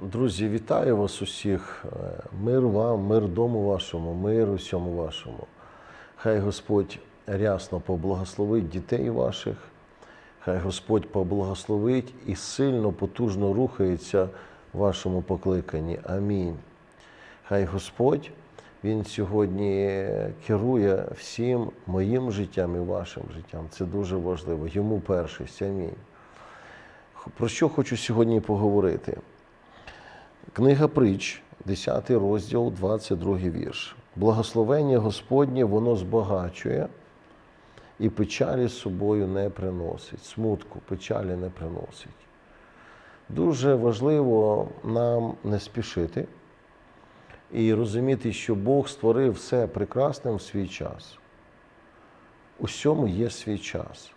Друзі, вітаю вас усіх. Е, Мир вам, мир дому вашому, мир усьому вашому. Хай Господь рясно поблагословить дітей ваших, хай Господь поблагословить і сильно, потужно рухається в вашому покликанні. Амінь. Хай Господь, Він сьогодні керує всім моїм життям і вашим життям. Це дуже важливо. Йому першість. Амінь. Про що хочу сьогодні поговорити? Книга притч, 10 розділ, 22 вірш. Благословення Господнє воно збагачує і печалі з собою не приносить. Смутку, печалі не приносить. Дуже важливо нам не спішити і розуміти, що Бог створив все прекрасним в свій час. Усьому є свій час.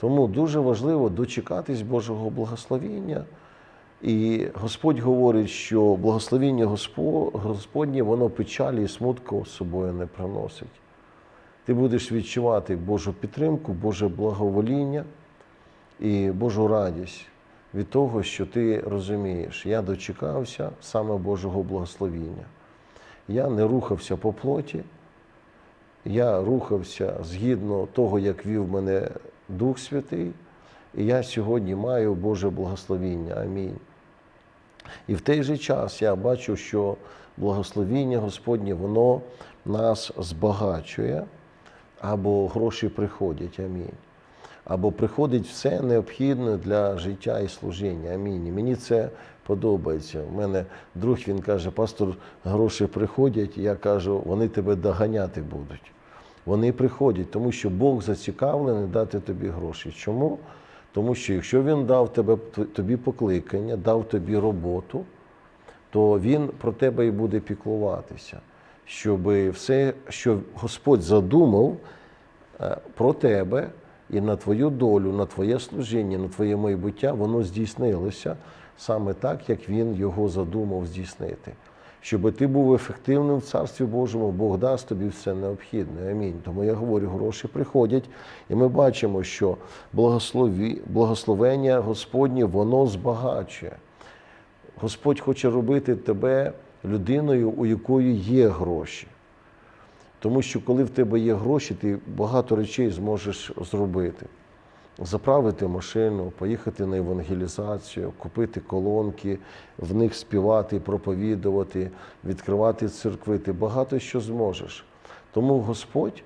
Тому дуже важливо дочекатись Божого благословіння. І Господь говорить, що благословіння Господнє, воно печалі і смутку з собою не приносить. Ти будеш відчувати Божу підтримку, Боже благовоління і Божу радість від того, що ти розумієш, я дочекався саме Божого благословіння. Я не рухався по плоті, я рухався згідно того, як вів мене Дух Святий, і я сьогодні маю Боже благословіння. Амінь. І в той же час я бачу, що благословіння Господнє, воно нас збагачує, або гроші приходять. Амінь. Або приходить все необхідне для життя і служіння. Амінь. І мені це подобається. У мене друг він каже, пастор, гроші приходять, я кажу, вони тебе доганяти будуть. Вони приходять, тому що Бог зацікавлений дати тобі гроші. Чому? Тому що якщо він дав тебе, тобі покликання, дав тобі роботу, то він про тебе і буде піклуватися, щоб все, що Господь задумав е, про тебе і на твою долю, на твоє служіння, на твоє майбуття, воно здійснилося саме так, як він його задумав здійснити. Щоб ти був ефективним в Царстві Божому, Бог дасть тобі все необхідне. Амінь. Тому я говорю, гроші приходять, і ми бачимо, що благослові, благословення Господнє, воно збагачує. Господь хоче робити тебе людиною, у якої є гроші. Тому що коли в тебе є гроші, ти багато речей зможеш зробити. Заправити машину, поїхати на евангелізацію, купити колонки, в них співати, проповідувати, відкривати церкви. Ти багато що зможеш. Тому Господь,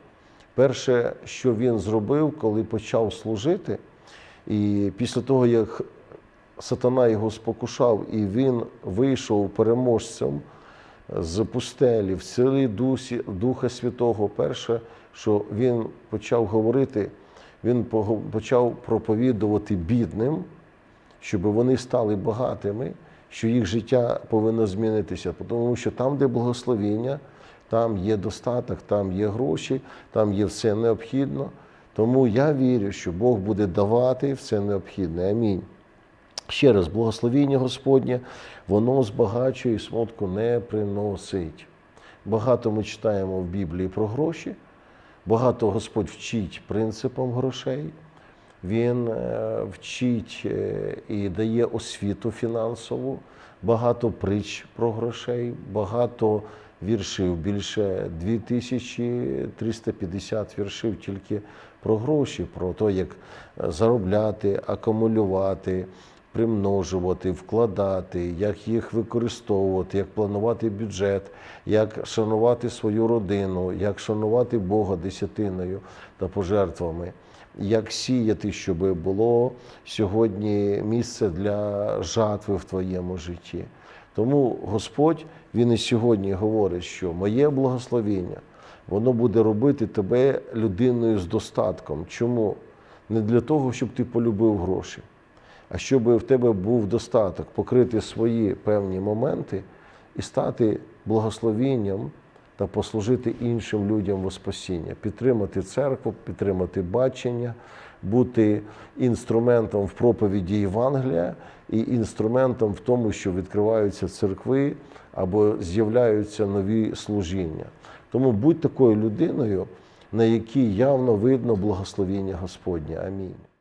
перше, що Він зробив, коли почав служити, і після того, як сатана його спокушав, і він вийшов переможцем з пустелі в Дусі, Духа Святого, перше, що він почав говорити він почав проповідувати бідним, щоб вони стали багатими, що їх життя повинно змінитися, тому що там, де благословіння, там є достаток, там є гроші, там є все необхідно. Тому я вірю, що Бог буде давати все необхідне. Амінь. Ще раз, благословіння Господнє, воно збагачує і смутку не приносить. Багато ми читаємо в Біблії про гроші. Багато Господь вчить принципам грошей, Він е, вчить е, і дає освіту фінансову, багато притч про грошей, багато віршів, більше 2350 віршів тільки про гроші, про те, як заробляти, акумулювати. Примножувати, вкладати, як їх використовувати, як планувати бюджет, як шанувати свою родину, як шанувати Бога десятиною та пожертвами, як сіяти, щоб було сьогодні місце для жатви в твоєму житті. Тому Господь Він і сьогодні говорить, що моє благословіння, воно буде робити тебе людиною з достатком. Чому? Не для того, щоб ти полюбив гроші а щоб в тебе був достаток покрити свої певні моменти і стати благословінням та послужити іншим людям во спасіння, підтримати церкву, підтримати бачення, бути інструментом в проповіді Євангелія і інструментом в тому, що відкриваються церкви або з'являються нові служіння. Тому будь такою людиною, на якій явно видно благословіння Господнє. Амінь.